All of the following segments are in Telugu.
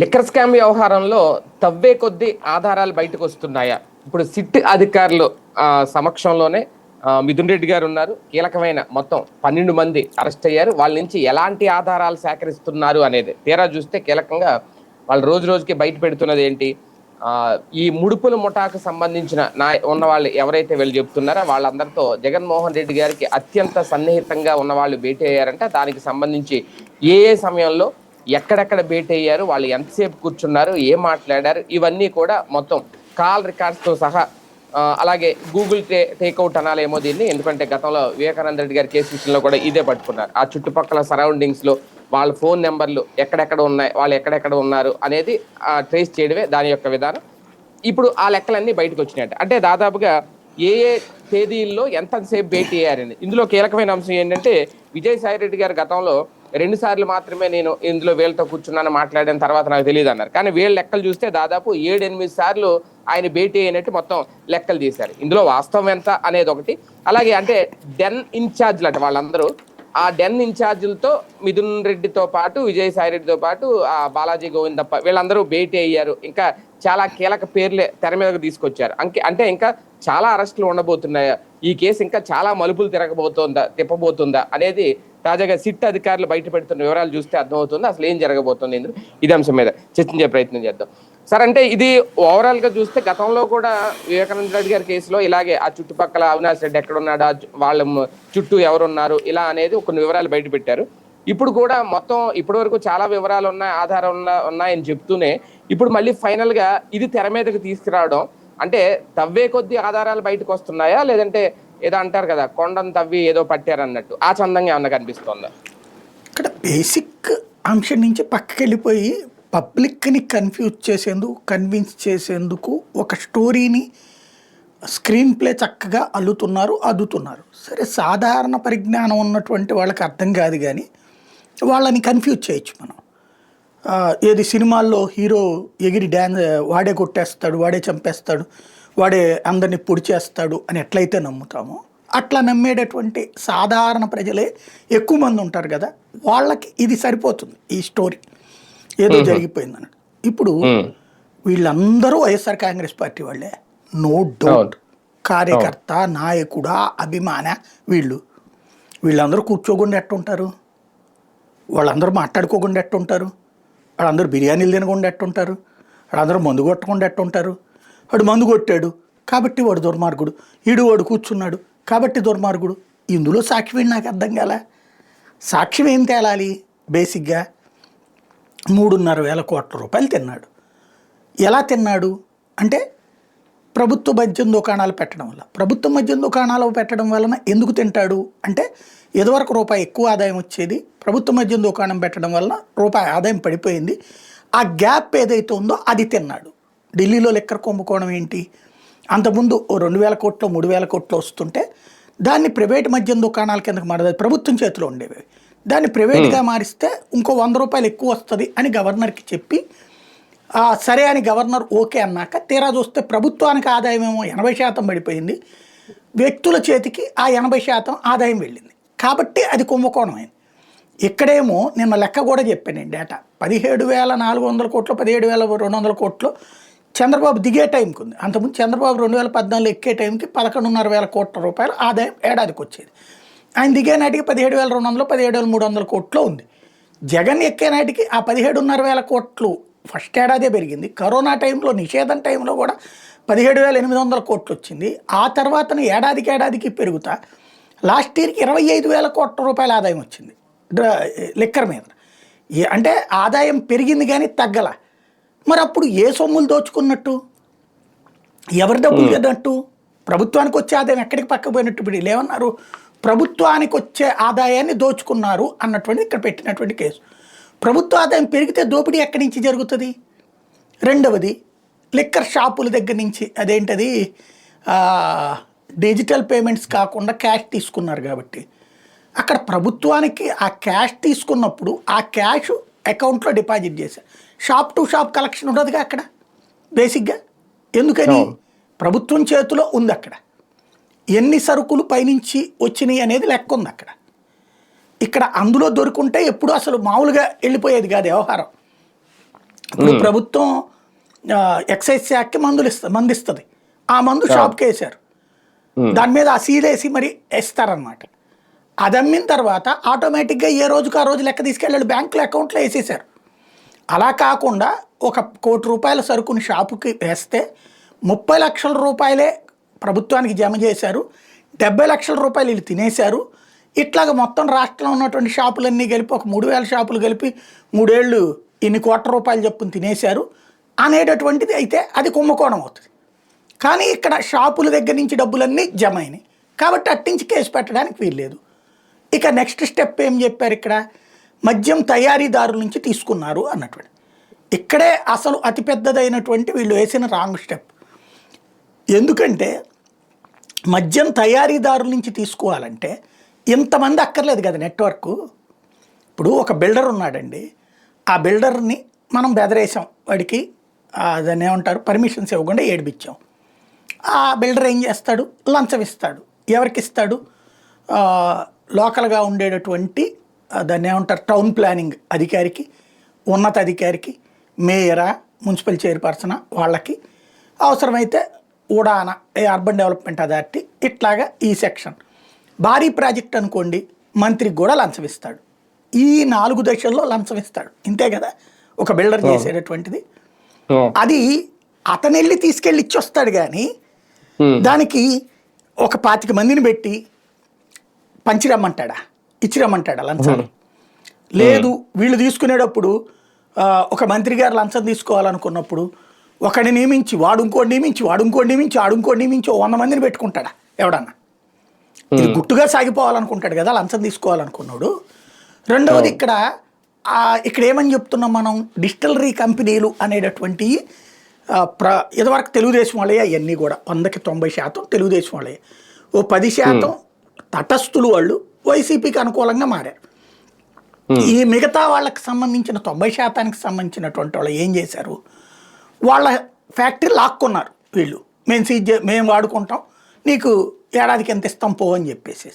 లిక్కర్ స్కామ్ వ్యవహారంలో తవ్వే కొద్దీ ఆధారాలు బయటకు వస్తున్నాయా? ఇప్పుడు సిట్ అధికారులు సమక్షంలోనే మిథున్ రెడ్డి గారు ఉన్నారు. కీలకమైన మొత్తం పన్నెండు మంది అరెస్ట్ అయ్యారు. వాళ్ళ నుంచి ఎలాంటి ఆధారాలు సేకరిస్తున్నారు అనేది తీరా చూస్తే కీలకంగా వాళ్ళు రోజు రోజుకి బయట పెడుతున్నది ఏంటి? ఈ ముడుపుల ముఠాకు సంబంధించిన నా ఉన్న వాళ్ళు ఎవరైతే వెళ్ళి చెప్తున్నారో వాళ్ళందరితో జగన్మోహన్ రెడ్డి గారికి అత్యంత సన్నిహితంగా ఉన్న వాళ్ళు భేటీ అయ్యారంటే. దానికి సంబంధించి ఏ ఏ సమయంలో ఎక్కడెక్కడ భేటీ అయ్యారు వాళ్ళు ఎంతసేపు కూర్చున్నారు ఏం మాట్లాడారు ఇవన్నీ కూడా మొత్తం కాల్ రికార్డ్స్తో సహా అలాగే గూగుల్ టే టేక్అవుట్ అనాలేమో దీన్ని ఎందుకంటే గతంలో వివేకానంద రెడ్డి గారి కేసు విషయంలో కూడా ఇదే పట్టుకున్నారు. ఆ చుట్టుపక్కల సరౌండింగ్స్లో వాళ్ళ ఫోన్ నెంబర్లు ఎక్కడెక్కడ ఉన్నాయి వాళ్ళు ఎక్కడెక్కడ ఉన్నారు అనేది ట్రేస్ చేయడమే దాని యొక్క విధానం. ఇప్పుడు ఆ లెక్కలన్నీ బయటకు వచ్చినాయట. అంటే దాదాపుగా ఏ ఏ తేదీల్లో ఎంతసేపు భేటీ అయ్యారని. ఇందులో కీలకమైన అంశం ఏంటంటే విజయసాయి రెడ్డి గారు గతంలో రెండు సార్లు మాత్రమే నేను ఇందులో వీళ్ళతో కూర్చున్నాను మాట్లాడిన తర్వాత నాకు తెలియదు అన్నారు. కానీ వీళ్ళ లెక్కలు చూస్తే దాదాపు ఏడు ఎనిమిది సార్లు ఆయన భేటీ అయినట్టు మొత్తం లెక్కలు తీశారు. ఇందులో వాస్తవం ఎంత అనేది ఒకటి. అలాగే అంటే డెన్ ఇన్ఛార్జ్లు అంటే వాళ్ళందరూ. ఆ డెన్ ఇన్ఛార్జీలతో మిథున్ రెడ్డితో పాటు విజయసాయి రెడ్డితో పాటు ఆ బాలాజీ గోవిందప్ప వీళ్ళందరూ భేటీ అయ్యారు. ఇంకా చాలా కీలక పేర్లే తెర మీదకు తీసుకొచ్చారు. అంకే అంటే ఇంకా చాలా అరెస్టులు ఉండబోతున్నాయా. ఈ కేసు ఇంకా చాలా మలుపులు తిరగబోతుందా తిప్పబోతుందా అనేది తాజాగా సిట్ అధికారులు బయట పెడుతున్న వివరాలు చూస్తే అర్థమవుతుంది. అసలు ఏం జరగబోతుంది ఇందులో? ఇది అంశం మీద చర్చించే ప్రయత్నం చేద్దాం. సార్ అంటే ఇది ఓవరాల్గా చూస్తే గతంలో కూడా వివేకానంద రెడ్డి గారి కేసులో ఇలాగే ఆ చుట్టుపక్కల అవినాష్ రెడ్డి ఎక్కడ ఉన్నాడు వాళ్ళ చుట్టూ ఎవరున్నారు ఇలా అనేది కొన్ని వివరాలు బయట పెట్టారు. ఇప్పుడు కూడా మొత్తం ఇప్పటి వరకు చాలా వివరాలు ఉన్నాయి ఆధారం ఉన్నాయని చెప్తూనే ఇప్పుడు మళ్ళీ ఫైనల్గా ఇది తెర మీదకి తీసుకురావడం అంటే తవ్వే కొద్ది ఆధారాలు బయటకు వస్తున్నాయా? లేదంటే ఏదో అంటారు కదా కొండను తవ్వి ఏదో పట్టారు అన్నట్టు ఆ చందంగా ఏమన్నా కనిపిస్తుందా? ఇక్కడ బేసిక్ అంశం నుంచి పక్కకి వెళ్ళిపోయి పబ్లిక్ని కన్ఫ్యూజ్ చేసేందుకు కన్విన్స్ చేసేందుకు ఒక స్టోరీని స్క్రీన్ ప్లే చక్కగా అల్లుతున్నారు అద్దుతున్నారు. సరే సాధారణ పరిజ్ఞానం ఉన్నటువంటి వాళ్ళకి అర్థం కాదు కానీ వాళ్ళని కన్ఫ్యూజ్ చేయొచ్చు మనం. ఏది సినిమాల్లో హీరో ఎగిరి డ్యాన్స్ వాడే కొట్టేస్తాడు వాడే చంపేస్తాడు వాడే అందరిని పొడి చేస్తాడు అని ఎట్లయితే నమ్ముతామో అట్లా నమ్మేటటువంటి సాధారణ ప్రజలే ఎక్కువ మంది ఉంటారు కదా వాళ్ళకి ఇది సరిపోతుంది ఈ స్టోరీ. ఏదో జరిగిపోయింది అన్నట్టు ఇప్పుడు వీళ్ళందరూ వైఎస్ఆర్ కాంగ్రెస్ పార్టీ వాళ్ళే. No doubt. కార్యకర్త నాయకుడా అభిమాన వీళ్ళు. వీళ్ళందరూ కూర్చోకుండా ఎట్టుంటారు? వాళ్ళందరూ మాట్లాడుకోకుండా ఎట్టుంటారు? వాళ్ళందరూ బిర్యానీలు తినకుండా ఎట్టుంటారు? వాళ్ళందరూ మందు కొట్టకుండా ఎట్టుంటారు? వాడు మందు కొట్టాడు. కాబట్టి వాడు దుర్మార్గుడు. ఈడు వాడు కూర్చున్నాడు. కాబట్టి దుర్మార్గుడు. ఇందులో సాక్ష్యం నాకు అర్థం కాల? సాక్ష్యం ఏం తేలాలి? బేసిక్గా మూడున్నర వేల కోట్ల రూపాయలు తిన్నాడు. ఎలా తిన్నాడు? అంటే ప్రభుత్వ మద్యం దుకాణాలు పెట్టడం వల్ల. ప్రభుత్వ మద్యం దుకాణాలు పెట్టడం వలన ఎందుకు తింటాడు? అంటే ఇదివరకు రూపాయి ఎక్కువ ఆదాయం వచ్చేది. ప్రభుత్వ మద్యం దుకాణం పెట్టడం వలన రూపాయి ఆదాయం పడిపోయింది. ఆ గ్యాప్ ఏదైతే ఉందో అది తిన్నాడు. ఢిల్లీలో లెక్కర కుంభకోణం ఏంటి? అంతకుముందు రెండు వేల కోట్లు మూడు వేల కోట్లు వస్తుంటే దాన్ని ప్రైవేట్ మద్యం దుకాణాల కిందకి మారదు. ప్రభుత్వం చేతిలో ఉండేవి. దాన్ని ప్రైవేట్గా మారిస్తే ఇంకో వంద రూపాయలు ఎక్కువ వస్తుంది అని గవర్నర్కి చెప్పి సరే అని గవర్నర్ ఓకే అన్నాక తీరా చూస్తే ప్రభుత్వానికి ఆదాయం ఏమో ఎనభై శాతం పడిపోయింది. వ్యక్తుల చేతికి ఆ ఎనభై శాతం ఆదాయం వెళ్ళింది. కాబట్టి అది కుంభకోణం అయింది ఇక్కడేమో నిన్న లెక్క కూడా చెప్పాను డేటా. పదిహేడు వేల నాలుగు వందల కోట్లు పదిహేడు వేల రెండు వందల కోట్లు చంద్రబాబు దిగే టైంకి ఉంది. అంతకుముందు చంద్రబాబు రెండు వేల పద్నాలుగు ఎక్కే టైంకి పదకొండున్నర వేల కోట్ల రూపాయలు ఆదాయం ఏడాదికి వచ్చేది. ఆయన దిగే నాటికి పదిహేడు వేల రెండు వందలు పదిహేడు వేల మూడు వందల కోట్లు ఉంది. జగన్ ఎక్కే నాటికి ఆ పదిహేడున్నర వేల కోట్లు ఫస్ట్ ఏడాదే పెరిగింది. కరోనా టైంలో నిషేధం టైంలో కూడా పదిహేడు వేల ఎనిమిది వందల కోట్లు వచ్చింది. ఆ తర్వాత ఏడాదికి ఏడాదికి పెరుగుతా లాస్ట్ ఇయర్కి ఇరవై ఐదు వేల కోట్ల రూపాయల ఆదాయం వచ్చింది. డ్ర- లిక్కర్ మీద. అంటే ఆదాయం పెరిగింది కానీ తగ్గల. మరి అప్పుడు ఏ సొమ్ములు దోచుకున్నట్టు? ఎవరి డబ్బులు తిన్నట్టు ప్రభుత్వానికి వచ్చే ఆదాయం ఎక్కడికి పక్క పోయినట్టు ఇప్పుడు ప్రభుత్వానికి వచ్చే ఆదాయాన్ని దోచుకున్నారు అన్నటువంటి ఇక్కడ పెట్టినటువంటి కేసు. ప్రభుత్వ ఆదాయం పెరిగితే దోపిడీ ఎక్కడి నుంచి జరుగుతుంది? రెండవది లిక్కర్ షాపుల దగ్గర నుంచి అదేంటది? డిజిటల్ పేమెంట్స్ కాకుండా క్యాష్ తీసుకున్నారు కాబట్టి. అక్కడ ప్రభుత్వానికి ఆ క్యాష్ తీసుకున్నప్పుడు ఆ క్యాష్ అకౌంట్లో డిపాజిట్ చేశారు షాప్ టు షాప్ కలెక్షన్ ఉండదుగా అక్కడ? బేసిక్గా? ఎందుకని. ప్రభుత్వం చేతిలో ఉంది అక్కడ. ఎన్ని సరుకులు పైనుంచి వచ్చినాయి అనేది లెక్క ఉంది అక్కడ. ఇక్కడ అందులో దొరుకుంటే ఎప్పుడు అసలు మామూలుగా వెళ్ళిపోయేది కాదు వ్యవహారం. ఇప్పుడు ప్రభుత్వం ఎక్సైజ్ శాఖకి మందులు ఇస్తుంది మందు ఇస్తుంది ఆ మందు షాప్కి వేశారు. దాని మీద ఆ సీల్ వేసి మరి వేస్తారనమాట అది అమ్మిన తర్వాత ఆటోమేటిక్గా ఏ రోజుకు ఆ రోజు లెక్క తీసుకెళ్ళాడు? బ్యాంకులో అకౌంట్లో వేసేసారు అలా కాకుండా ఒక కోటి రూపాయల సరుకుని షాపుకి వేస్తే ముప్పై లక్షల రూపాయలే ప్రభుత్వానికి జమ చేశారు డెబ్బై లక్షల రూపాయలు వీళ్ళు తినేశారు. ఇట్లాగ మొత్తం రాష్ట్రంలో ఉన్నటువంటి షాపులన్నీ కలిపి ఒక మూడు వేల షాపులు కలిపి మూడేళ్ళు ఇన్ని కోట్ల రూపాయలు చెప్పుని తినేశారు. అనేటటువంటిది అయితే అది కుంభకోణం అవుతుంది. కానీ ఇక్కడ షాపుల దగ్గర నుంచి డబ్బులన్నీ జమ అయినాయి. కాబట్టి అట్టించి కేసు పెట్టడానికి వీల్లేదు. ఇక నెక్స్ట్ స్టెప్ ఏం చెప్పారు ఇక్కడ? మద్యం తయారీదారుల నుంచి తీసుకున్నారు అన్నటువంటి. ఇక్కడే అసలు అతిపెద్దదైనటువంటి వీళ్ళు వేసిన రాంగ్ స్టెప్. ఎందుకంటే మద్యం తయారీదారుల నుంచి తీసుకోవాలంటే ఇంతమంది అక్కర్లేదు కదా నెట్వర్క్. ఇప్పుడు ఒక బిల్డర్ ఉన్నాడండి. ఆ బిల్డర్ని మనం బెదరేసాం. వాడికి ఆ, దాన్ని ఏమంటారు? పర్మిషన్స్ ఇవ్వకుండా ఏడిపించాం. ఆ బిల్డర్ ఏం చేస్తాడు? లంచం ఇస్తాడు. ఎవరికి ఇస్తాడు? లోకల్గా ఉండేటటువంటి దాన్ని ఏమంటారు? టౌన్ ప్లానింగ్ అధికారికి ఉన్నత అధికారికి మేయరా మున్సిపల్ చైర్పర్సన్ వాళ్ళకి అవసరమైతే ఉడాన అర్బన్ డెవలప్మెంట్ అథారిటీ ఇట్లాగా ఈ సెక్షన్. భారీ ప్రాజెక్ట్ అనుకోండి మంత్రికి కూడా లంచం ఇస్తాడు. ఈ నాలుగు దశల్లో లంచం ఇస్తాడు. ఇంతే కదా? ఒక బిల్డర్ చేసేటటువంటిది. అది అతను వెళ్ళి తీసుకెళ్ళి ఇచ్చొస్తాడు కానీ దానికి ఒక పాతిక మందిని పెట్టి పంచిరమ్మంటాడా ఇచ్చిరమ్మంటాడా లంచాలు లేదు వీళ్ళు తీసుకునేటప్పుడు ఒక మంత్రి గారు లంచం తీసుకోవాలనుకున్నప్పుడు ఒకడిని నియమించి వాడు ఇంకోటి నియమించి వాడు ఇంకోటి నియమించి వాడు ఇంకోటి నియమించి వంద మందిని పెట్టుకుంటాడా ఎవడన్నా? ఇది గుట్టుగా సాగిపోవాలనుకుంటాడు కదా లంచం తీసుకోవాలనుకున్నాడు. రెండవది ఇక్కడ ఇక్కడ ఏమని చెప్తున్నాం మనం? డిస్టిలరీ కంపెనీలు అనేటటువంటి ప్ర ఇదివరకు తెలుగుదేశం వాళ్ళే అవన్నీ కూడా వందకి తొంభై శాతం తెలుగుదేశం వాళ్ళే ఓ పది శాతం తటస్థులు వాళ్ళు వైసీపీకి అనుకూలంగా మారారు. ఈ మిగతా వాళ్ళకి సంబంధించిన తొంభై శాతానికి సంబంధించినటువంటి వాళ్ళు ఏం చేశారు? వాళ్ళ ఫ్యాక్టరీ లాక్కున్నారు వీళ్ళు. మేము సీజ్ చే- మేము వాడుకుంటాం నీకు ఏడాదికి ఎంత ఇస్తాం పో అని చెప్పేసి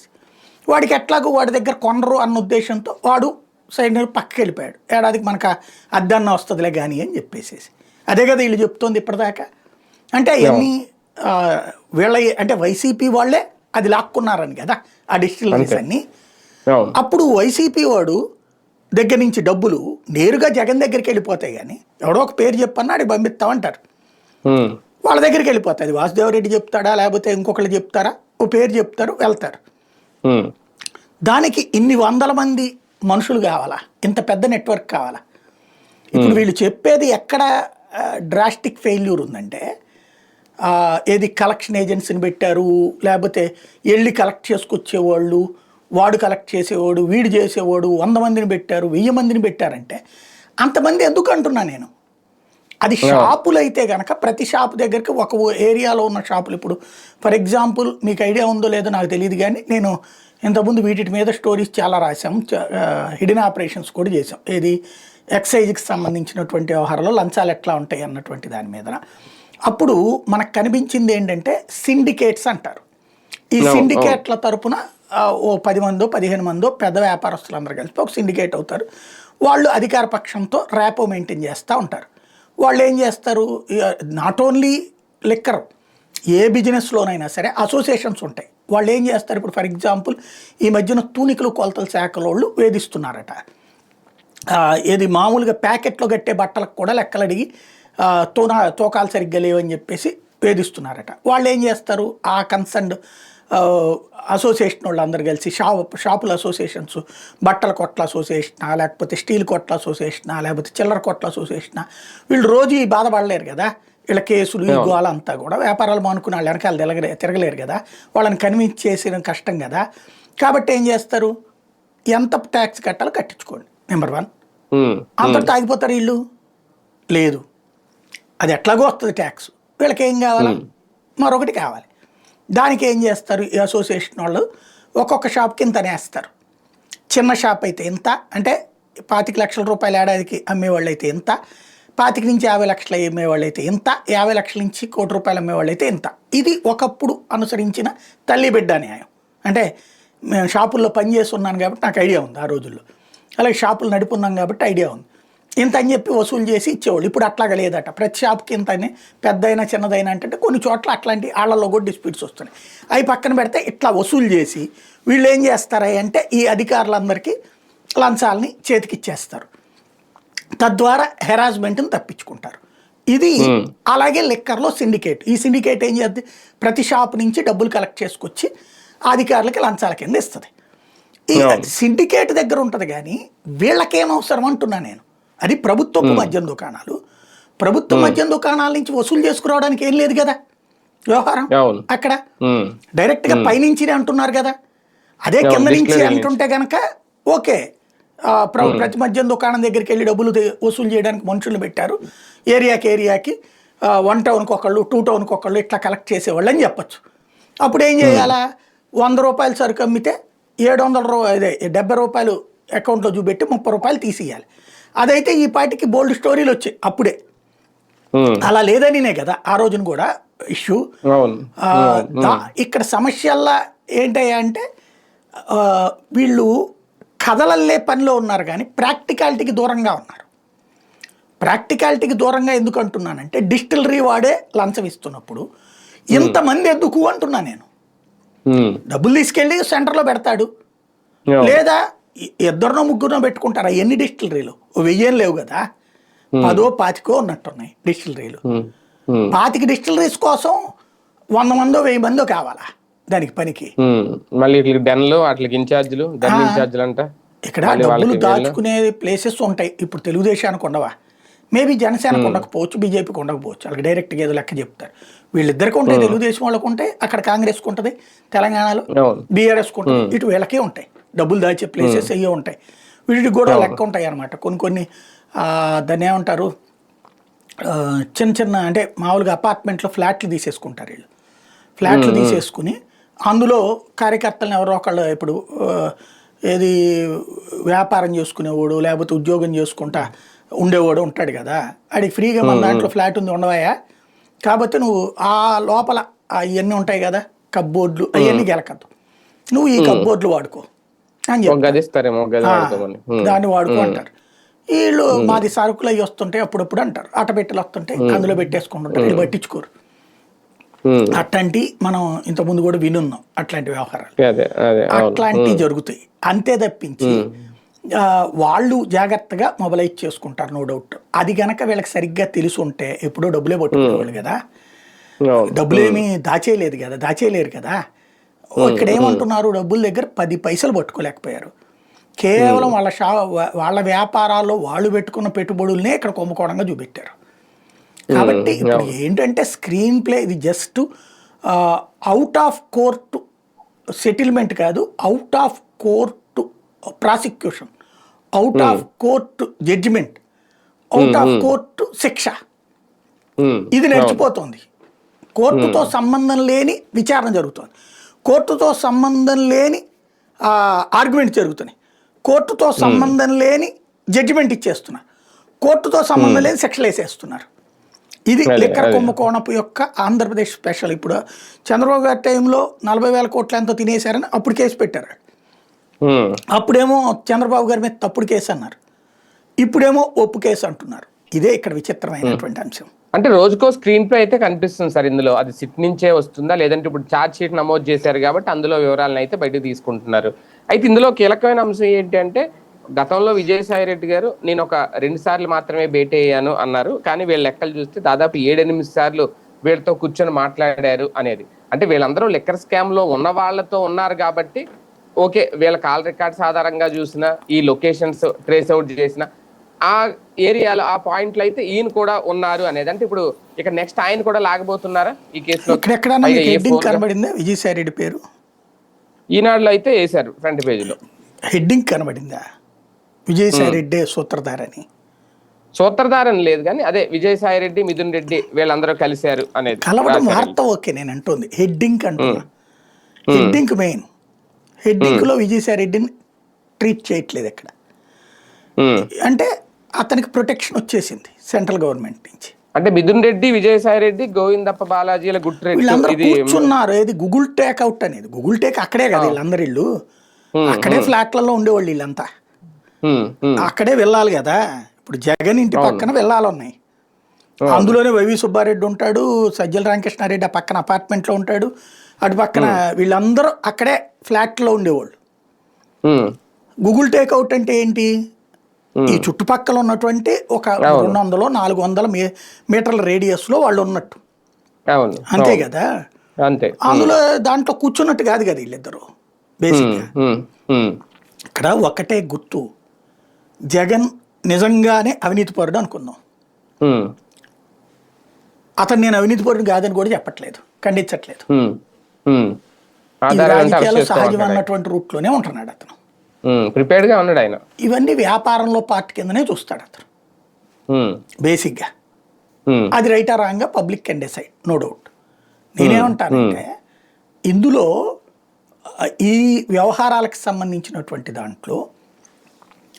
వాడికి ఎట్లాగో వాడి దగ్గర కొనరు అన్న ఉద్దేశంతో వాడు సైడ్ పక్కకి వెళ్ళిపోయాడు. ఏడాదికి మనకు అద్దన్న వస్తుందిలే కానీ అని చెప్పేసేసి. అదే కదా వీళ్ళు చెప్తోంది ఇప్పటిదాకా. అంటే అవన్నీ వీళ్ళ అంటే వైసీపీ వాళ్ళే అది లాక్కున్నారని కదా ఆ డిస్టిలరీస్ అన్నీ. అప్పుడు వైసీపీ వాడు దగ్గర నుంచి డబ్బులు నేరుగా జగన్ దగ్గరికి వెళ్ళిపోతాయి కానీ ఎవడో ఒక పేరు చెప్పన్నా అది పంపిస్తామంటారు. వాళ్ళ దగ్గరికి వెళ్ళిపోతాయి అది వాసుదేవరెడ్డి చెప్తాడా? లేకపోతే ఇంకొకళ్ళు చెప్తారా? ఓ పేరు చెప్తారు వెళ్తారు. దానికి ఇన్ని వందల మంది మనుషులు కావాలా? ఇంత పెద్ద నెట్వర్క్ కావాలా? ఇప్పుడు వీళ్ళు చెప్పేది ఎక్కడ డ్రాస్టిక్ ఫెయిల్యూర్ ఉందంటే ఏది కలెక్షన్ ఏజెన్సీని పెట్టారు లేకపోతే వెళ్ళి కలెక్ట్ చేసుకొచ్చేవాళ్ళు వాడు కలెక్ట్ చేసేవాడు వీడు చేసేవాడు వంద మందిని పెట్టారు వెయ్యి మందిని పెట్టారంటే అంతమంది ఎందుకు అంటున్నా నేను? అది షాపులు అయితే కనుక ప్రతి షాపు దగ్గరికి ఒక ఏరియాలో ఉన్న షాపులు ఇప్పుడు ఫర్ ఎగ్జాంపుల్ మీకు ఐడియా ఉందో లేదో నాకు తెలియదు కానీ నేను ఇంతకుముందు వీటి మీద స్టోరీస్ చాలా రాసాం హిడెన్ ఆపరేషన్స్ కూడా చేసాం ఏది ఎక్సైజ్కి సంబంధించినటువంటి వ్యవహారాలు లంచాలు ఎట్లా ఉంటాయి అన్నటువంటి దాని మీద అప్పుడు మనకు కనిపించింది ఏంటంటే సిండికేట్స్ అంటారు. ఈ సిండికేట్ల తరపున ఓ పది మందో పదిహేను మందో పెద్ద వ్యాపారస్తులు అందరూ కలిపి ఒక సిండికేట్ అవుతారు. వాళ్ళు అధికార పక్షంతో ర్యాపో మెయింటైన్ చేస్తూ ఉంటారు. వాళ్ళు ఏం చేస్తారు? నాట్ ఓన్లీ లిక్కర్ ఏ బిజినెస్లోనైనా సరే అసోసియేషన్స్ ఉంటాయి. వాళ్ళు ఏం చేస్తారు? ఇప్పుడు ఫర్ ఎగ్జాంపుల్ ఈ మధ్యన తూనికలు కొలతల శాఖల వాళ్ళు వేధిస్తున్నారట ఏది మామూలుగా ప్యాకెట్లో కట్టే బట్టలకు కూడా లెక్కలు అడిగి తోనా తూకాలు సరిగ్గా లేవని చెప్పేసి వేధిస్తున్నారట. వాళ్ళు ఏం చేస్తారు? ఆ కన్సర్న్ అసోసియేషన్ వాళ్ళు అందరు కలిసి షాప్ షాపుల అసోసియేషన్స్ బట్టల కొట్ల అసోసియేషనా లేకపోతే స్టీల్ కొట్ల అసోసియేషనా లేకపోతే చిల్లర కొట్ల అసోసియేషనా వీళ్ళు రోజు ఈ బాధపడలేరు కదా. వీళ్ళ కేసులు ఈ అంతా కూడా వ్యాపారాలు మానుకుని వాళ్ళు వెనకాల తిరగలే తిరగలేరు కదా. వాళ్ళని కన్విన్స్ చేసేయడం కష్టం కదా. కాబట్టి ఏం చేస్తారు? ఎంత ట్యాక్స్ కట్టాలో కట్టించుకోండి నెంబర్ వన్ ఉమ్. అందరితో ఆగిపోతారు వీళ్ళు? లేదు. అది ఎట్లాగో వస్తుంది ట్యాక్స్. వీళ్ళకి ఏం కావాలి మరొకటి కావాలి. దానికి ఏం చేస్తారు ఈ అసోసియేషన్ వాళ్ళు? ఒక్కొక్క షాప్కి ఇంత నేస్తారు చిన్న షాప్ అయితే ఇంత అంటే పాతిక లక్షల రూపాయల ఏడాదికి అమ్మేవాళ్ళు అయితే ఇంత పాతిక నుంచి యాభై లక్షలు అమ్మేవాళ్ళు అయితే ఇంత యాభై లక్షల నుంచి కోటి రూపాయలు అమ్మేవాళ్ళు అయితే ఇంత. ఇది ఒకప్పుడు అనుసరించిన తల్లి బిడ్డ న్యాయం. అంటే మేము షాపుల్లో పనిచేసి ఉన్నాను కాబట్టి నాకు ఐడియా ఉంది ఆ రోజుల్లో. అలాగే షాపులు నడుపున్నాం కాబట్టి ఐడియా ఉంది. ఇంత అని చెప్పి వసూలు చేసి ఇచ్చేవాళ్ళు. ఇప్పుడు అట్లాగా లేదట. ప్రతి షాప్కి ఇంత అని పెద్దయినా చిన్నదైనా అంటే కొన్ని చోట్ల అట్లాంటి వాళ్ళలో కూడా డిస్ప్యూట్స్ వస్తున్నాయి. అవి పక్కన పెడితే ఇట్లా వసూలు చేసి వీళ్ళు ఏం చేస్తారా అంటే ఈ అధికారులందరికీ లంచాలని చేతికిచ్చేస్తారు. తద్వారా హెరాస్మెంట్ని తప్పించుకుంటారు. ఇది అలాగే లిక్కర్లో సిండికేట్. ఈ సిండికేట్ ఏం చేద్ది? ప్రతి షాప్ నుంచి డబ్బులు కలెక్ట్ చేసుకొచ్చి అధికారులకి లంచాల కింద ఇస్తుంది. ఈ. సిండికేట్ దగ్గర ఉంటుంది కానీ వీళ్ళకేం అవసరం అంటున్నా నేను. అది ప్రభుత్వపు మద్యం దుకాణాలు. ప్రభుత్వ మద్యం దుకాణాల నుంచి వసూలు చేసుకురావడానికి ఏం లేదు కదా? వ్యవహారం. అక్కడ. డైరెక్ట్గా పైనుంచి అంటున్నారు కదా? అదే కింద నుంచి అంటుంటే గనక ఓకే. ప్రతి మద్యం దుకాణం దగ్గరికి వెళ్ళి డబ్బులు వసూలు చేయడానికి మనుషులు పెట్టారు. ఏరియాకి ఏరియాకి వన్ టౌన్కి ఒకళ్ళు టూ టౌన్కి ఒకళ్ళు ఇట్లా కలెక్ట్ చేసేవాళ్ళు అని చెప్పొచ్చు. అప్పుడు ఏం చేయాలా? వంద రూపాయలు సరుకు అమ్మితే ఏడు వందల రూ అదే డెబ్బై రూపాయలు అకౌంట్లో చూపెట్టి ముప్పై రూపాయలు తీసేయాలి. అదైతే ఈ పాటికి బోల్డ్ స్టోరీలు వచ్చాయి అప్పుడే. అలా లేదనినే కదా ఆ రోజున కూడా ఇష్యూ. ఇక్కడ సమస్యల్లా ఏంటయ్యా అంటే వీళ్ళు కథలల్లే పనిలో ఉన్నారు కానీ ప్రాక్టికాలిటీకి దూరంగా ఉన్నారు. ప్రాక్టికాలిటీకి దూరంగా ఎందుకు అంటున్నానంటే డిస్టిలరీ వాడే లంచం ఇస్తున్నప్పుడు ఇంతమంది ఎందుకు అంటున్నా నేను. డబ్బులు తీసుకెళ్ళి సెంటర్లో పెడతాడు. లేదా ఇద్దరినో ముగ్గురునో పెట్టుకుంటారా? ఎన్ని డిస్టిలరీలు వెయ్యేం లేవు కదా. పదో పాతికో ఉన్నట్టున్నాయి డిస్టిలరీలు పాతిక డిస్టిలరీస్ కోసం వంద మందో వెయ్యి మందో కావాలా దానికి పనికి. మళ్ళీ డెన్లు వాటికి ఇన్ఛార్జీలు డెన్ ఇన్ఛార్జీలు అంట ఇక్కడ డబ్బులు దాచుకునే ప్లేసెస్ ఉంటాయి. ఇప్పుడు తెలుగుదేశానికి ఉండవా? మేబీ జనసేనకు ఉండకపోవచ్చు బీజేపీకి ఉండకపోవచ్చు. వాళ్ళకి డైరెక్ట్గా ఏదో లెక్క చెప్తారు. వీళ్ళిద్దరికి ఉంటాయి తెలుగుదేశం వాళ్ళకు ఉంటాయి అక్కడ కాంగ్రెస్కి ఉంటుంది తెలంగాణలో బీఆర్ఎస్కి ఉంటుంది. ఇటు వీళ్ళకే ఉంటాయి. డబ్బులు దాచే ప్లేసెస్ అయ్యే ఉంటాయి. వీటికి కూడా లెక్క ఉంటాయి అన్నమాట. కొన్ని కొన్ని దాన్ని ఏమంటారు? చిన్న చిన్న అంటే మామూలుగా అపార్ట్మెంట్లో ఫ్లాట్లు తీసేసుకుంటారు వీళ్ళు. ఫ్లాట్లు తీసేసుకుని అందులో కార్యకర్తలను ఎవరో ఒకళ్ళు ఇప్పుడు ఏది వ్యాపారం చేసుకునేవాడు లేకపోతే ఉద్యోగం చేసుకుంటా ఉండేవాడు ఉంటాడు కదా. ఆడికి ఫ్రీగా మన దాంట్లో ఫ్లాట్ ఉంది ఉండవాయా కాబట్టి నువ్వు ఆ లోపల అవన్నీ ఉంటాయి కదా కబ్బోర్డ్లు అవన్నీ గెలకద్దు. నువ్వు ఈ కబ్బోర్డ్లు వాడుకో. అని దాన్ని వాడుకో అంటారు. వీళ్ళు మాది సరుకులు అవి వస్తుంటాయి అప్పుడప్పుడు అంటారు. అట్టపెట్టెలు వస్తుంటాయి అందులో పెట్టేసుకుంటుంటారు వీళ్ళు పట్టించుకోరు. అట్లాంటి మనం ఇంతకుముందు కూడా వినున్నాం అట్లాంటి వ్యవహారాలు. అట్లాంటివి జరుగుతాయి. అంతే తప్పించి వాళ్ళు జాగ్రత్తగా మొబలైజ్ చేసుకుంటారు నో డౌట్. అది గనక వీళ్ళకి సరిగ్గా తెలిసి ఉంటే ఎప్పుడో డబ్బులే పట్టుకునేవాళ్ళు కదా. డబ్బులేమీ దాచేయలేదు కదా దాచేయలేరు కదా. ఇక్కడ ఏమంటున్నారు? డబ్బుల దగ్గర పది పైసలు పట్టుకోలేకపోయారు. కేవలం వాళ్ళ షా వాళ్ళ వ్యాపారాల్లో వాళ్ళు పెట్టుకున్న పెట్టుబడులనే ఇక్కడ కుంభకోణంగా చూపెట్టారు. కాబట్టి ఇప్పుడు ఏంటంటే స్క్రీన్ ప్లే ఇది just out of court settlement కాదు out of court prosecution out of court judgement out of court శిక్ష. ఇది నడిచిపోతుంది. కోర్టుతో సంబంధం లేని విచారణ జరుగుతుంది. కోర్టుతో సంబంధం లేని ఆర్గ్యుమెంట్ జరుగుతున్నాయి. కోర్టుతో సంబంధం లేని జడ్జిమెంట్ ఇచ్చేస్తున్నారు కోర్టుతో సంబంధం లేని శిక్షలు వేసేస్తున్నారు. ఇది లిక్కర్. కుంభకోణపు యొక్క ఆంధ్రప్రదేశ్ స్పెషల్. ఇప్పుడు చంద్రబాబు గారి టైంలో నలభై వేల కోట్ల ఎంతో తినేశారని అప్పుడు కేసు పెట్టారు అప్పుడేమో చంద్రబాబు గారి మీద తప్పుడు కేసు అన్నారు. ఇప్పుడేమో ఒప్పు కేసు అంటున్నారు. ఇదే ఇక్కడ విచిత్రమైనటువంటి అంశం. అంటే రోజుకో స్క్రీన్ ప్లే అయితే కనిపిస్తుంది సార్ ఇందులో. అది సిట్ నుంచే వస్తుందా? లేదంటే ఇప్పుడు ఛార్జ్ షీట్ నమోదు చేశారు కాబట్టి అందులో వివరాలను అయితే బయటకు తీసుకుంటున్నారు. అయితే ఇందులో కీలకమైన అంశం ఏంటి అంటే గతంలో విజయసాయి రెడ్డి గారు నేను ఒక రెండు సార్లు మాత్రమే భేటీ అయ్యాను అన్నారు. కానీ వీళ్ళ లెక్కలు చూస్తే దాదాపు ఏడెనిమిది సార్లు వీళ్ళతో కూర్చొని మాట్లాడారు అనేది. అంటే వీళ్ళందరూ లెక్కర్ స్కామ్లో ఉన్న వాళ్ళతో ఉన్నారు కాబట్టి ఓకే వీళ్ళ కాల్ రికార్డ్స్ ఆధారంగా చూసిన ఈ లొకేషన్స్ ట్రేస్ అవుట్ చేసిన ఆ ఏరియాలో ఆ పాయింట్లు అయితే ఈయన కూడా ఉన్నారు అనేది. అంటే ఇప్పుడు ఇక నెక్స్ట్ ఆయన కూడా లాగబోతున్నారా ఈ కేసులో? కనబడిందా? విజయసాయి రెడ్డి పేరు? ఈనాడులో అయితే వేశారు ఫ్రంట్ పేజీలో. హెడ్డింగ్ కనబడిందా? విజయసాయి రెడ్డి సూత్రధారని. సూత్రధారని లేదు కానీ అదే విజయసాయి రెడ్డి మిథున్ రెడ్డి వీళ్ళందరూ కలిశారు అనేది కలవడం. వార్త ఓకే నేను అంటుంది. హెడ్డింగ్ అంటున్నా. Heading main. హెడ్డింగ్లో విజయసాయి రెడ్డిని ట్రీట్ చేయట్లేదు ఇక్కడ. అంటే అతనికి ప్రొటెక్షన్ వచ్చేసింది సెంట్రల్ గవర్నమెంట్ నుంచి. అంటే మిథున్ రెడ్డి విజయసాయి రెడ్డి గోవిందప్ప బాలాజీల గుట్రెడ్డి కూర్చున్నారు. ఏది? గూగుల్ టేక్ అవుట్ అనేది. గూగుల్ టేక్ అక్కడే కదా వీళ్ళందరూ ఇల్లు. అక్కడే ఫ్లాట్లలో ఉండేవాళ్ళు వీళ్ళంతా. అక్కడే వెళ్ళాలి కదా. ఇప్పుడు జగన్ ఇంటి పక్కన వెళ్ళాలి ఉన్నాయి అందులోనే వైవి సుబ్బారెడ్డి ఉంటాడు సజ్జల రామకృష్ణారెడ్డి ఆ పక్కన అపార్ట్మెంట్లో ఉంటాడు అటు పక్కన వీళ్ళందరూ అక్కడే ఫ్లాట్లో ఉండేవాళ్ళు. గూగుల్ టేక్అవుట్ అంటే ఏంటి? ఈ చుట్టుపక్కల ఉన్నటువంటి ఒక రెండు వందలు నాలుగు వందల మీ మీటర్ల రేడియస్లో వాళ్ళు ఉన్నట్టు. అంతే కదా? అంతే. అందులో దాంట్లో కూర్చున్నట్టు కాదు కదా వీళ్ళిద్దరు బేసిక్గా. ఇక్కడ ఒకటే గుర్తు. జగన్ నిజంగానే అవినీతి పరుడు అనుకుందాం అతను నేను అవినీతి పరుడు కాదని కూడా చెప్పట్లేదు ఖండించట్లేదు. ఉమ్, ఉమ్. ఈ ఆధారాలు అంటే రాజకీయాల్లో అరెస్ట్ సహజం చేసుకోమంటాడు. అన్నటువంటి రూట్లోనే ఉంటున్నాడు అతను. ఉమ్, ప్రిపేర్డ్గా ఉన్నాడు ఆయన. ఇవన్నీ వ్యాపారంలో పార్ట్ కిందనే చూస్తాడు అతను. బేసిక్గా. అది రైటా రాంగా public can decide no doubt. నేనేమంటానంటే ఇందులో ఆ, ఈ వ్యవహారాలకు సంబంధించినటువంటి దాంట్లో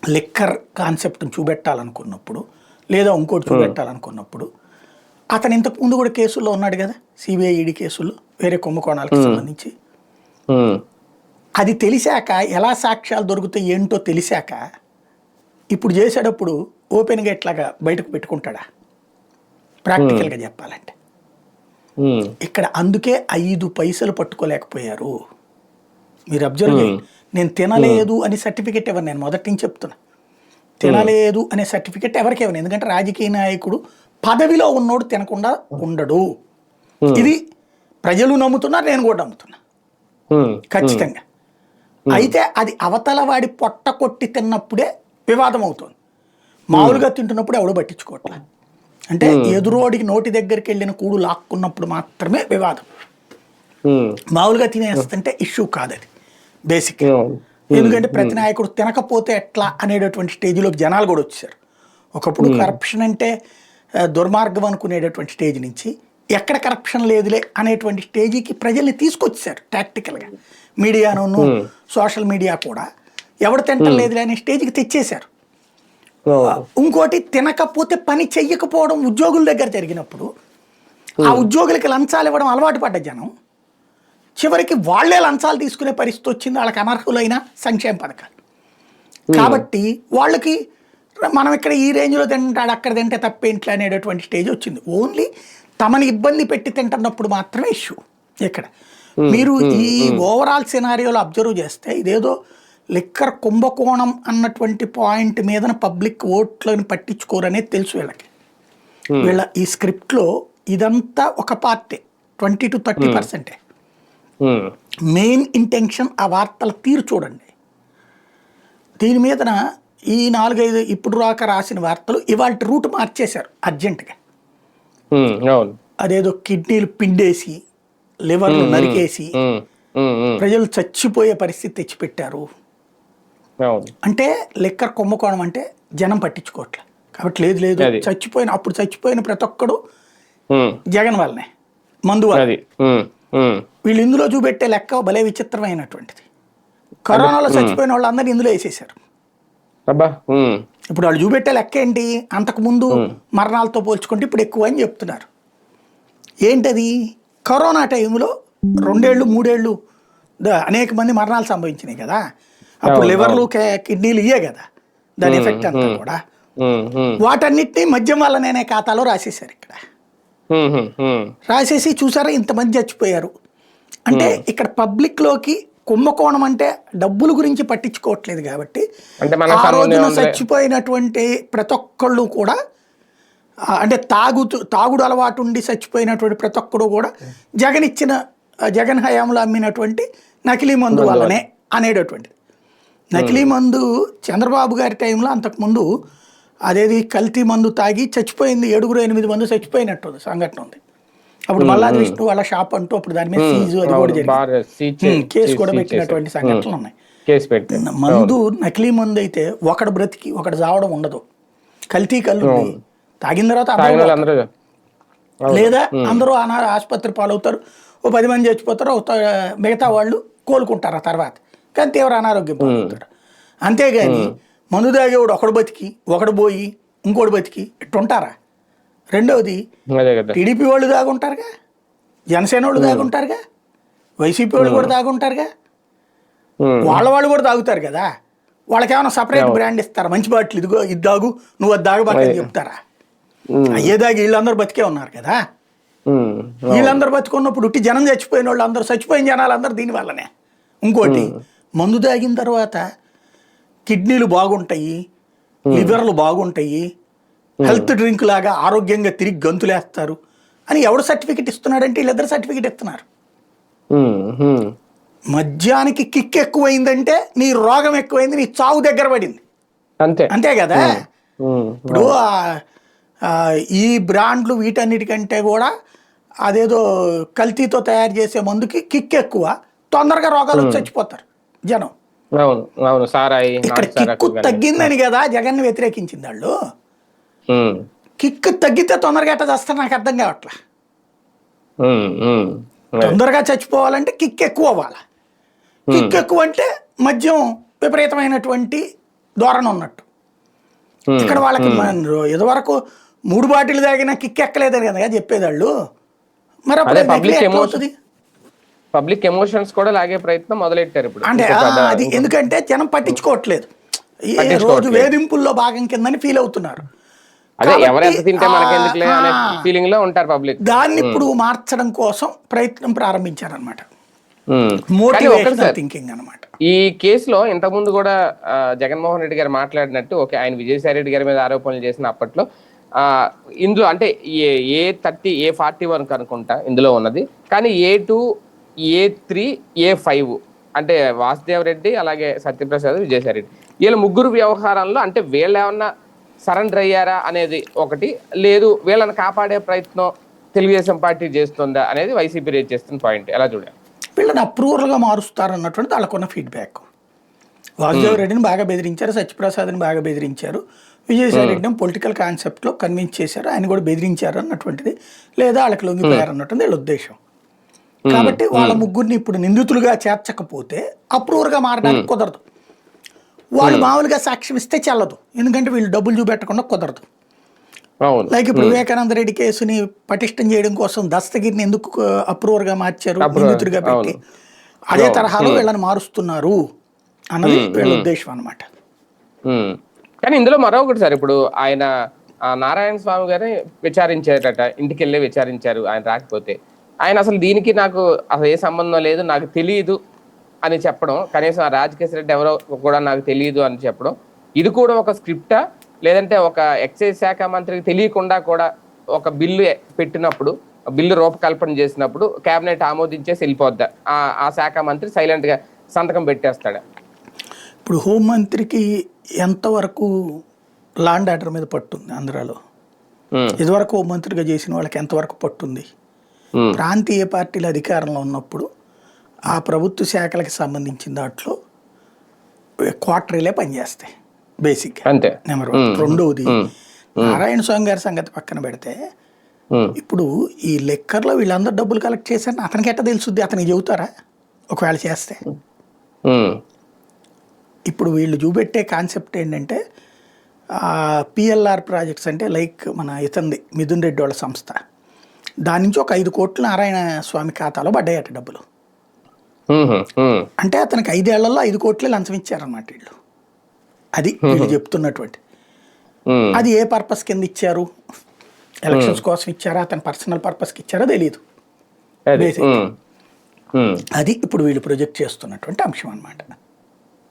లిక్కర్ కాన్సెప్ట్ని చూపెట్టాలనుకున్నప్పుడు లేదా ఇంకోటి చూపెట్టాలనుకున్నప్పుడు అతను ఇంతకు ముందు కూడా కేసుల్లో ఉన్నాడు కదా సిబిఐ ఈడీ కేసుల్లో వేరే కుంభకోణాలకు సంబంధించి. అది తెలిసాక ఎలా సాక్ష్యాలు దొరుకుతాయి ఏంటో తెలిసాక ఇప్పుడు చేసేటప్పుడు ఓపెన్గా ఇట్లాగా బయటకు పెట్టుకుంటాడా? ప్రాక్టికల్గా చెప్పాలంటే. ఇక్కడ అందుకే ఐదు పైసలు పట్టుకోలేకపోయారు. మీరు అబ్జర్వ్ చేయండి నేను తినలేదు అని సర్టిఫికెట్ ఇవ్వను నేను మొదటి నుంచి చెప్తున్నా. తినలేదు అనే సర్టిఫికెట్ ఎవరికి ఇవ్వను? ఎందుకంటే రాజకీయ నాయకుడు పదవిలో ఉన్నోడు తినకుండా ఉండడు. ఇది ప్రజలు నమ్ముతున్నారు నేను కూడా నమ్ముతున్నా. ఖచ్చితంగా. అయితే అది అవతల వాడి పొట్ట కొట్టి తిన్నప్పుడే వివాదం అవుతుంది మామూలుగా తింటున్నప్పుడు ఎవడు పట్టించుకోవట్లే. అంటే ఎదురోడికి నోటి దగ్గరికి వెళ్ళిన కూడు లాక్కున్నప్పుడు మాత్రమే వివాదం. మామూలుగా తినేస్తుంటే ఇష్యూ కాదు అది బేసిక్. ఎందుకంటే ప్రతి నాయకుడు తినకపోతే ఎట్లా అనేటటువంటి స్టేజ్లోకి జనాలు కూడా వచ్చారు ఒకప్పుడు కరప్షన్ అంటే దుర్మార్గం అనుకునేటటువంటి స్టేజ్ నుంచి ఎక్కడ కరప్షన్ లేదులే అనేటువంటి స్టేజీకి ప్రజల్ని తీసుకొచ్చారు టాక్టికల్గా మీడియాను సోషల్ మీడియా కూడా. ఎవడు తింటం లేదులే అనే స్టేజ్కి తెచ్చేశారు. ఇంకోటి తినకపోతే పని చెయ్యకపోవడం ఉద్యోగుల దగ్గర జరిగినప్పుడు ఆ ఉద్యోగులకి లంచాలు ఇవ్వడం అలవాటు పడ్డ జనం చివరికి వాళ్ళే లంచాలు తీసుకునే పరిస్థితి వచ్చింది వాళ్ళకి అనర్హులైన సంక్షేమ పథకాలు. కాబట్టి వాళ్ళకి మనం ఇక్కడ ఈ రేంజ్లో తింటాడు అక్కడ తింటే తప్పేంటి అనేటటువంటి స్టేజ్ వచ్చింది. ఓన్లీ తమని ఇబ్బంది పెట్టి తింటున్నప్పుడు మాత్రమే ఇష్యూ ఇక్కడ. మీరు ఈ ఓవరాల్ సినారియోలో అబ్జర్వ్ చేస్తే ఇదేదో లిక్కర్ కుంభకోణం అన్నటువంటి పాయింట్ మీదన పబ్లిక్ ఓట్లను పట్టించుకోరనేది తెలుసు వీళ్ళకి. వీళ్ళ ఈ స్క్రిప్ట్లో ఇదంతా ఒక పార్టీ ట్వంటీ టు థర్టీ పర్సెంటే మెయిన్ ఇంటెన్షన్ ఆ వార్తల తీరు చూడండి. దీని మీదన ఈ నాలుగైదు ఇప్పుడు రాక రాసిన వార్తలు ఇవాళ రూట్ మార్చేశారు అర్జెంటుగా అదేదో కిడ్నీలు పిండేసి లివర్లు నరికేసి ప్రజలు చచ్చిపోయే పరిస్థితి తెచ్చిపెట్టారు. అంటే లెక్కర్ కుంభకోణం అంటే జనం పట్టించుకోవట్లే. కాబట్టి లేదు లేదు. చచ్చిపోయిన అప్పుడు చచ్చిపోయిన ప్రతి ఒక్కడు జగన్ వల్లనే మందు వీళ్ళు ఇందులో చూపెట్టే లెక్క భలే విచిత్రమైనటువంటిది. కరోనాలో చచ్చిపోయిన వాళ్ళందరినీ ఇందులో వేసేసారు అబ్బా ఇప్పుడు వాళ్ళు చూపెట్టే లెక్క ఏంటి? అంతకుముందు మరణాలతో పోల్చుకుంటే ఇప్పుడు ఎక్కువ అని చెప్తున్నారు. ఏంటది? కరోనా టైంలో రెండేళ్ళు మూడేళ్ళు అనేక మంది మరణాలు సంభవించినాయి కదా. అప్పుడు లివర్లు కిడ్నీలు ఇయ్యే కదా. దాని ఎఫెక్ట్ అంతా కూడా. వాటన్నిటిని మద్యం వల్లనే ఖాతాలో రాసేసారు ఇక్కడ. రాసేసి చూసారా? ఇంతమంది చచ్చిపోయారు. అంటే ఇక్కడ పబ్లిక్లోకి కుంభకోణం అంటే డబ్బుల గురించి పట్టించుకోవట్లేదు కాబట్టి ఆ రోజున. చచ్చిపోయినటువంటి ప్రతి ఒక్కళ్ళు కూడా అంటే తాగుతూ తాగుడు అలవాటు ఉండి చచ్చిపోయినటువంటి ప్రతి ఒక్కడు కూడా జగన్ ఇచ్చిన జగన్ హయాంలో అమ్మినటువంటి నకిలీ మందు వల్లనే అనేటటువంటిది నకిలీ మందు చంద్రబాబు గారి టైంలో అంతకుముందు అదేది కల్తీ మందు తాగి చచ్చిపోయింది ఏడుగురు ఎనిమిది మంది చచ్చిపోయినట్టు సంఘటన ఉంది. అప్పుడు మల్లాది విష్ణు వాళ్ళ షాప్ అంటూ అప్పుడు దాని మీద సీజు అది కూడా జరిగింది. కేసు కూడా. పెట్టినటువంటి సంఘటనలు ఉన్నాయి. కేసు పెట్టి మందు నకిలీ మందు అయితే ఒకడు బ్రతికి ఒకడు చావడం ఉండదు. కల్తీ కళ్ళు. తాగిన తర్వాత లేదా అందరూ అనా ఆసుపత్రి పాలవుతారు. ఓ పది మంది చచ్చిపోతారు. మిగతా వాళ్ళు కోలుకుంటారు ఆ తర్వాత. కానీ తీవ్ర అనారోగ్యం పాలవుతారు. అంతేగాని మందు తాగేవాడు ఒకడు బతికి ఒకడు పోయి ఇంకోటి బతికి ఇట్టుంటారా? రెండవది టీడీపీ వాళ్ళు దాగుంటారుగా? జనసేన వాళ్ళు దాగుంటారుగా? వైసీపీ వాళ్ళు కూడా దాగుంటారుగా? వాళ్ళ వాళ్ళు కూడా తాగుతారు కదా? వాళ్ళకి ఏమైనా సపరేట్ బ్రాండ్ ఇస్తారా? మంచి బాటిల్ ఇదిగో ఇది దాగు నువ్వు అది దాగబాకని చెప్తారా? ఉమ్, అయ్యే దాగి వీళ్ళందరూ బతికే ఉన్నారు కదా? వీళ్ళందరూ బతుకున్నప్పుడు ఉట్టి జనం చచ్చిపోయిన వాళ్ళు అందరూ చచ్చిపోయిన జనాలు అందరూ దీని వల్లనే. ఇంకోటి మందు తాగిన తర్వాత కిడ్నీలు బాగుంటాయి లివర్లు బాగుంటాయి హెల్త్ డ్రింక్ లాగా ఆరోగ్యంగా తిరిగి గంతులేస్తారు అని ఎవడు సర్టిఫికెట్ ఇస్తున్నాడంటే వీళ్ళిద్దరు సర్టిఫికెట్ ఇస్తున్నారు. ఉమ్, ఉమ్. మద్యానికి కిక్ ఎక్కువైందంటే నీ రోగం ఎక్కువైంది నీ చావు దగ్గర పడింది. అంతే. అంతే కదా? ఇప్పుడు ఈ బ్రాండ్లు వీటన్నిటికంటే కూడా అదేదో కల్తీతో తయారు చేసే మందుకి కిక్ ఎక్కువ తొందరగా రోగాలు వచ్చి చచ్చిపోతారు జనం. అవును అవును. సారాయి ఇక్కడ కిక్కు తగ్గిందని కదా జగన్ వ్యతిరేకించింది వాళ్ళు. కిక్ తగ్గితే తొందరగా ఎట్ట చేస్తారు నాకు అర్థం కావట్లే. తొందరగా చచ్చిపోవాలంటే కిక్ ఎక్కువ అవ్వాలి. కిక్ ఎక్కువ అంటే మద్యం విపరీతమైనటువంటి ధోరణ ఉన్నట్టు. ఇక్కడ వాళ్ళకి ఇదివరకు మూడు బాటిల్ తాగినా కిక్ ఎక్కలేదని కదా చెప్పేది వాళ్ళు మరి అప్పుడు emotion. అవుతుంది? పబ్లిక్ ఎమోషన్స్ కూడా లాగే ప్రయత్నం మొదలెట్టారు ఇప్పుడు. అంటే అది ఎందుకంటే జనం పట్టించుకోవట్లేదు. ఈ రోజు. వేధింపుల్లో భాగం కిందని ఫీల్ అవుతున్నారు. అదే కాబట్టి, ఎవరు ఎంత తింటే మనకెందుకులే అనే ఫీలింగ్లో ఉంటారు పబ్లిక్ దాన్ని ఇప్పుడు మార్చడం కోసం ప్రయత్నం ప్రారంభించారనమాట మోటివేషనల్ థింకింగ్ అనమాట ఈ కేసులో ఇంతకుముందు కూడా జగన్మోహన్ రెడ్డి గారు మాట్లాడినట్టు ఓకే ఆయన విజయసాయి రెడ్డి గారి మీద ఆరోపణలు చేసిన అప్పట్లో ఆ, ఇందులో అంటే A A thirty A forty one అనుకుంటా ఇందులో ఉన్నది. కానీ A two A three A five అంటే వాసుదేవ్ రెడ్డి అలాగే సత్యప్రసాద్ విజయసాయి రెడ్డి వీళ్ళ ముగ్గురు వ్యవహారంలో అంటే వీళ్ళు ఏమన్నా సరెండర్ అయ్యారా అనేది ఒకటి. లేదు వీళ్ళని కాపాడే ప్రయత్నం తెలుగుదేశం పార్టీ చేస్తుందా అనేది వైసీపీ రేజ్ చేస్తున్న పాయింట్ ఎలా చూడాలి? వీళ్ళని అప్రూవర్గా మారుస్తారు అన్నటువంటి వాళ్ళకున్న ఫీడ్బ్యాక్ వాసుదేవ్ రెడ్డిని బాగా బెదిరించారు సత్యప్రసాద్ని బాగా బెదిరించారు విజయసాయి రెడ్డిని పొలిటికల్ కాన్సెప్ట్లో కన్విన్స్ చేశారు ఆయన కూడా బెదిరించారు అన్నటువంటిది లేదా వాళ్ళకి లొంగిపోయారు అన్నటువంటి వీళ్ళ ఉద్దేశం. కాబట్టి వాళ్ళ ముగ్గురిని ఇప్పుడు నిందితులుగా చేర్చకపోతే అప్రూవర్గా మారడానికి కుదరదు. వాళ్ళు మామూలుగా సాక్ష్యం ఇస్తే చెల్లదు. ఎందుకంటే వీళ్ళు డబ్బులు చూపెట్టకుండా కుదరదు. లైక్ ఇప్పుడు వివేకానంద రెడ్డి కేసుని పటిష్టం చేయడం కోసం దస్తగిరిని ఎందుకు అప్రూవర్గా మార్చారు నిందితుడిగా పెట్టి. అదే తరహాలో వీళ్ళని మారుస్తున్నారు అన్నది వీళ్ళ ఉద్దేశం అనమాట. కానీ ఇందులో మరొకటి సార్ ఇప్పుడు ఆయన నారాయణ స్వామి గారిని విచారించారట ఇంటికి వెళ్ళి విచారించారు ఆయన రాకపోతే. ఆయన అసలు దీనికి నాకు అసలు ఏ సంబంధం లేదు నాకు తెలియదు అని చెప్పడం కనీసం ఆ రాజకేశ్వర రెడ్డి ఎవరో కూడా నాకు తెలియదు అని చెప్పడం ఇది కూడా ఒక స్క్రిప్టా? లేదంటే ఒక ఎక్సైజ్ శాఖ మంత్రికి తెలియకుండా కూడా ఒక బిల్లు పెట్టినప్పుడు బిల్లు రూపకల్పన చేసినప్పుడు కేబినెట్ ఆమోదించేసి వెళ్ళిపోద్దా? ఆ ఆ శాఖ మంత్రి సైలెంట్గా సంతకం పెట్టేస్తాడా? ఇప్పుడు హోంమంత్రికి ఎంతవరకు లాండ్ ఆర్డర్ మీద పట్టుంది ఆంధ్రాలో? ఇదివరకు హోంమంత్రిగా చేసిన వాళ్ళకి ఎంతవరకు పట్టుంది? ప్రాంతీయ పార్టీలు అధికారంలో ఉన్నప్పుడు ఆ ప్రభుత్వ శాఖలకు సంబంధించిన దాంట్లో క్వార్టరీలే పనిచేస్తాయి బేసిక్గా అంతే. Number one. రెండవది. నారాయణ స్వామి గారి సంగతి పక్కన పెడితే ఇప్పుడు ఈ లెక్కర్లో వీళ్ళందరూ డబ్బులు కలెక్ట్ చేశారని అతనికి ఎట్ట తెలుసుద్ది? అతనికి చెబుతారా? ఒకవేళ చేస్తే. ఇప్పుడు వీళ్ళు చూపెట్టే కాన్సెప్ట్ ఏంటంటే పిఎల్ఆర్ ప్రాజెక్ట్స్ అంటే లైక్ మన ఇతంది మిథున్ రెడ్డి వాళ్ళ సంస్థ. దాని నుంచి ఒక ఐదు కోట్లు నారాయణ స్వామి ఖాతాలో పడ్డాయట డబ్బులు. అంటే అతనికి ఐదేళ్ళలో ఐదు కోట్లే లంచం ఇచ్చారన్నమాట వీళ్ళు. అది వీళ్ళు చెప్తున్నటువంటి. అది ఏ పర్పస్ కింద ఇచ్చారు? ఎలక్షన్స్ కోసం ఇచ్చారా? అతని పర్సనల్ పర్పస్కి ఇచ్చారో తెలియదు అది, ఇప్పుడు వీళ్ళు ప్రొజెక్ట్ చేస్తున్నటువంటి అంశం అన్నమాట.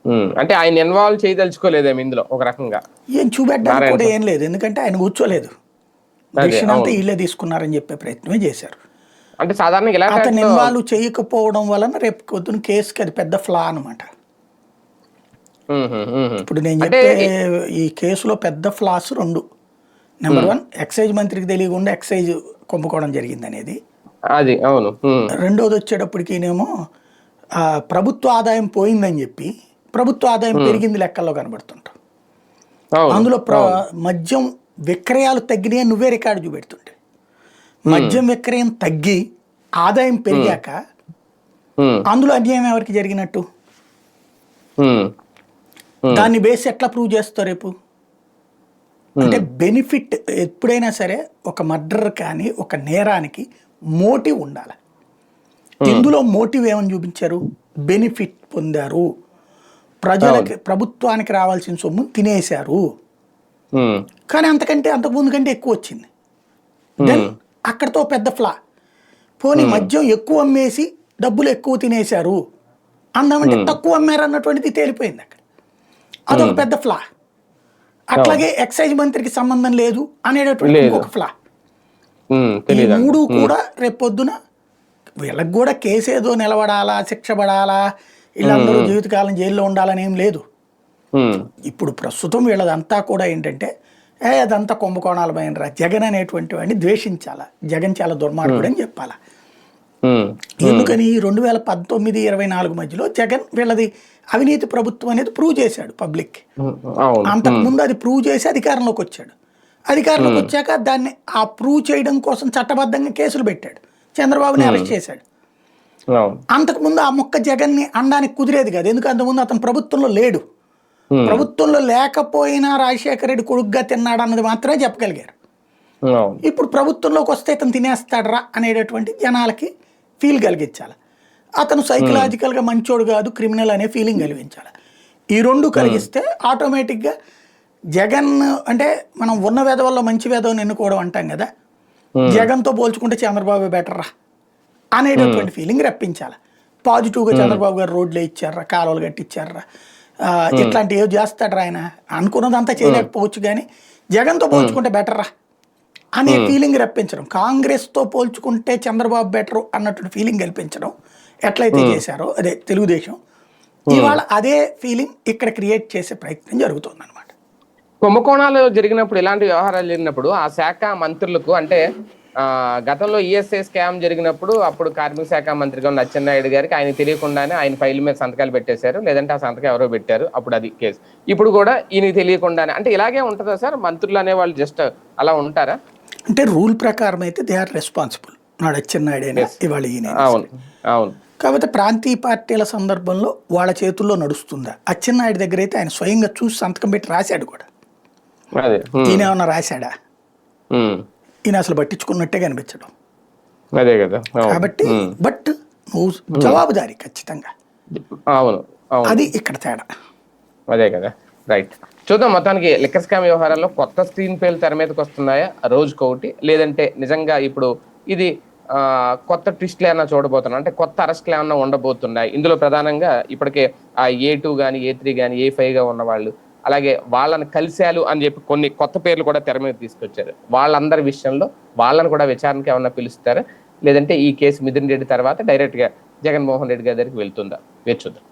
ఉమ్. అంటే ఆయన ఇన్వాల్వ్ చేయదలుచుకోలేదేమో ఇందులో ఒక రకంగా. ఏం చూపెట్టడానికి కూడా ఏం లేదు. ఎందుకంటే ఆయన కూర్చోలేదు. డిసిషన్ అంతా. వీళ్ళే తీసుకున్నారని చెప్పే ప్రయత్నమే చేశారు. అంటే సాధారణంగా ఇలా అతను ఇన్వాల్వ్ చేయకపోవడం వలన రేపు పొద్దున కేసుకి అది పెద్ద ఫ్లా అనమాట ఇప్పుడు నేను చెప్పే ఈ కేసులో పెద్ద ఫ్లాస్ రెండు. నెంబర్ వన్ ఎక్సైజ్ మంత్రికి తెలియకుండా ఎక్సైజ్ కుంభకోణం జరిగింది అనేది. అది అవును. రెండోది వచ్చేటప్పటికినేమో ప్రభుత్వ ఆదాయం పోయిందని చెప్పి ప్రభుత్వ ఆదాయం పెరిగింది లెక్కల్లో కనబడుతుంటాం. అందులో ప్ర మద్యం విక్రయాలు తగ్గినాయి నువ్వే రికార్డు చూపెడుతుంటే. మద్యం విక్రయం తగ్గి ఆదాయం పెరిగాక అందులో అన్యాయం ఎవరికి జరిగినట్టు? దాన్ని బేస్ ఎట్లా ప్రూవ్ చేస్తారు రేపు? అంటే బెనిఫిట్ ఎప్పుడైనా సరే ఒక మర్డర్ కానీ ఒక నేరానికి మోటివ్ ఉండాలి. ఇందులో మోటివ్ ఏమని చూపించారు? బెనిఫిట్ పొందారు. ప్రజలకి ప్రభుత్వానికి రావాల్సిన సొమ్ము తినేశారు. కానీ అంతకంటే అంతకుముందు కంటే ఎక్కువ వచ్చింది. దెన్ అక్కడతో పెద్ద ఫ్లా. పోనీ మద్యం ఎక్కువ అమ్మేసి డబ్బులు ఎక్కువ తినేశారు. అందామంటే తక్కువ అమ్మారు అన్నటువంటిది తేలిపోయింది అక్కడ. అదొక పెద్ద ఫ్లా. అట్లాగే ఎక్సైజ్ మంత్రికి సంబంధం లేదు అనేటటువంటి. ఇంకొక ఫ్లా. ఈ మూడు కూడా రేపొద్దున వీళ్ళకి కూడా కేసు ఏదో నిలబడాలా శిక్ష పడాలా వీళ్ళందరూ జీవితకాలం జైల్లో ఉండాలని ఏం లేదు. ఇప్పుడు ప్రస్తుతం వీళ్ళదంతా కూడా ఏంటంటే ఏ అదంతా కుంభకోణాలమైనరా జగన్ అనేటువంటి వాడిని ద్వేషించాలా? జగన్ చాలా దుర్మార్గుడు అని చెప్పాలా? ఎందుకని రెండు వేల పంతొమ్మిది ఇరవై నాలుగు మధ్యలో జగన్ వీళ్ళది అవినీతి ప్రభుత్వం అనేది ప్రూవ్ చేశాడు పబ్లిక్ అంతకుముందు అది ప్రూవ్ చేసి అధికారంలోకి వచ్చాడు. అధికారంలోకి వచ్చాక దాన్ని ఆ ప్రూవ్ చేయడం కోసం చట్టబద్ధంగా కేసులు పెట్టాడు. చంద్రబాబుని అరెస్ట్ చేశాడు. అంతకుముందు ఆ మొక్క జగన్ని అనడానికి కుదిరేది కాదు. ఎందుకు అంతకుముందు అతను ప్రభుత్వంలో లేడు. ప్రభుత్వంలో లేకపోయినా రాజశేఖర రెడ్డి కొడుగ్గా తిన్నాడు అన్నది మాత్రమే చెప్పగలిగారు. ఇప్పుడు ప్రభుత్వంలోకి వస్తే ఇతను తినేస్తాడరా అనేటటువంటి జనాలకి ఫీల్ కలిగించాలి. అతను సైకలాజికల్గా మంచోడు కాదు క్రిమినల్ అనే ఫీలింగ్ కలిగించాలి. ఈ రెండు కలిగిస్తే ఆటోమేటిక్గా జగన్ అంటే మనం ఉన్న వెధవల్లో మంచి వెధవని ఎన్నుకోవడం అంటాం కదా. జగన్తో పోల్చుకుంటే చంద్రబాబు బెటర్ రా అనేటటువంటి ఫీలింగ్ రప్పించాలి. పాజిటివ్గా చంద్రబాబు గారు రోడ్లు ఇచ్చారా కాలువలు కట్టించారా ఇట్లాంటి ఏదో చేస్తాడు ఆయన. అనుకున్నదంతా చేయలేకపోవచ్చు కానీ జగన్తో పోల్చుకుంటే బెటర్ రా. అనే ఫీలింగ్ రప్పించడం. కాంగ్రెస్తో పోల్చుకుంటే చంద్రబాబు బెటర్ అన్నటువంటి ఫీలింగ్ కల్పించడం ఎట్లయితే చేశారో అదే తెలుగుదేశం ఇవాళ అదే ఫీలింగ్ ఇక్కడ క్రియేట్ చేసే ప్రయత్నం జరుగుతుంది అనమాట కుంభకోణాలు జరిగినప్పుడు ఇలాంటి వ్యవహారాలు జరిగినప్పుడు ఆ శాఖ మంత్రులకు అంటే గతంలో ఈఎస్ఐ స్కామ్ జరిగినప్పుడు అప్పుడు కార్మిక శాఖ మంత్రిగా ఉన్న అచ్చెన్నాయుడు గారికి ఆయన తెలియకుండానే ఆయన ఫైల్ మీద సంతకాలు పెట్టేశారు. లేదంటే ఆ సంతకం ఎవరో పెట్టారు. అప్పుడు అది కేసు. ఇప్పుడు కూడా ఈయనకి తెలియకుండానే. అంటే ఇలాగే ఉంటుందా సార్? మంత్రులు అనేవాళ్ళు జస్ట్ అలా ఉంటారా? అంటే రూల్ ప్రకారం అయితే దే ఆర్ రెస్పాన్సిబుల్. నాడు అచ్చెన్నాయుడైనా ఇవాళ ఈయన అవును. అవును. కాకపోతే ప్రాంతీయ పార్టీల సందర్భంలో వాళ్ళ చేతుల్లో నడుస్తుందా? అచ్చెన్నాయుడు దగ్గర అయితే ఆయన స్వయంగా చూసి సంతకం పెట్టి రాశాడు కూడా. ఈయన ఏమన్నా రాశాడా? ఈయన అసలు పట్టించుకున్నట్టే కనిపించడం. అదే కదా. కాబట్టి బట్ నువ్వు జవాబుదారి ఖచ్చితంగా. అవును అవును. అది ఇక్కడ తేడా. అదే కదా. రైట్ చూద్దాం మొత్తానికి లిక్కర్ స్కామ్ వ్యవహారాల్లో కొత్త స్క్రీన్ పేలు తెర మీదకి వస్తున్నాయా? రోజుకొకటి లేదంటే నిజంగా ఇప్పుడు ఇది కొత్త ట్విస్ట్లు ఏమన్నా చూడబోతున్నాం అంటే కొత్త అరెస్ట్లు ఏమన్నా ఉండబోతున్నాయి? ఇందులో ప్రధానంగా ఇప్పటికే ఆ ఏ టూ కానీ ఏ త్రీ కానీ ఏ ఫైవ్గా ఉన్న వాళ్ళు అలాగే వాళ్ళని కలిశాలు అని చెప్పి కొన్ని కొత్త పేర్లు కూడా తెర మీద తీసుకొచ్చారు. వాళ్ళందరి విషయంలో వాళ్ళని కూడా విచారణకి ఏమన్నా పిలుస్తారా? లేదంటే ఈ కేసు మిథున్ రెడ్డి తర్వాత డైరెక్ట్గా జగన్మోహన్ రెడ్డి గారి దగ్గరికి వెళ్తుందా? వేచి చూద్దాం.